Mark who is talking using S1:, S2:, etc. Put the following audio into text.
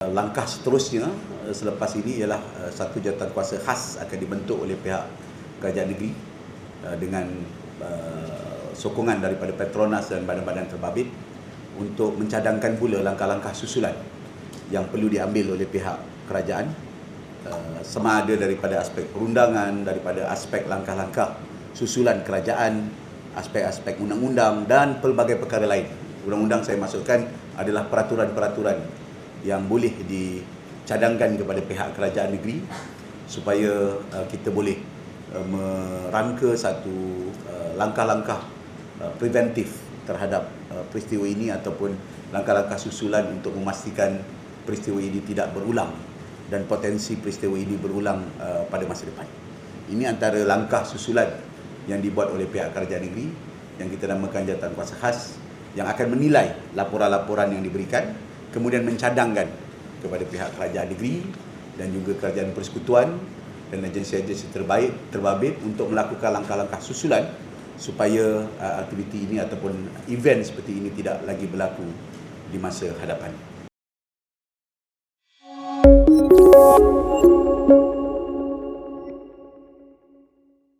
S1: Langkah seterusnya eh, selepas ini ialah eh, satu jawatankuasa khas akan dibentuk oleh pihak kerajaan negeri eh, dengan eh, sokongan daripada Petronas dan badan-badan terbabit untuk mencadangkan pula langkah-langkah susulan yang perlu diambil oleh pihak kerajaan eh, sama ada daripada aspek perundangan, daripada aspek langkah-langkah susulan kerajaan, aspek-aspek undang-undang dan pelbagai perkara lain. Undang-undang saya maksudkan adalah peraturan-peraturan yang boleh dicadangkan kepada pihak kerajaan negeri supaya uh, kita boleh uh, merangka satu uh, langkah-langkah uh, preventif terhadap uh, peristiwa ini ataupun langkah-langkah susulan untuk memastikan peristiwa ini tidak berulang dan potensi peristiwa ini berulang uh, pada masa depan. Ini antara langkah susulan yang dibuat oleh pihak kerajaan negeri yang kita namakan jawatan kuasa khas yang akan menilai laporan-laporan yang diberikan kemudian mencadangkan kepada pihak kerajaan negeri dan juga kerajaan persekutuan dan agensi-agensi terbaik terbabit untuk melakukan langkah-langkah susulan supaya uh, aktiviti ini ataupun event seperti ini tidak lagi berlaku di masa hadapan.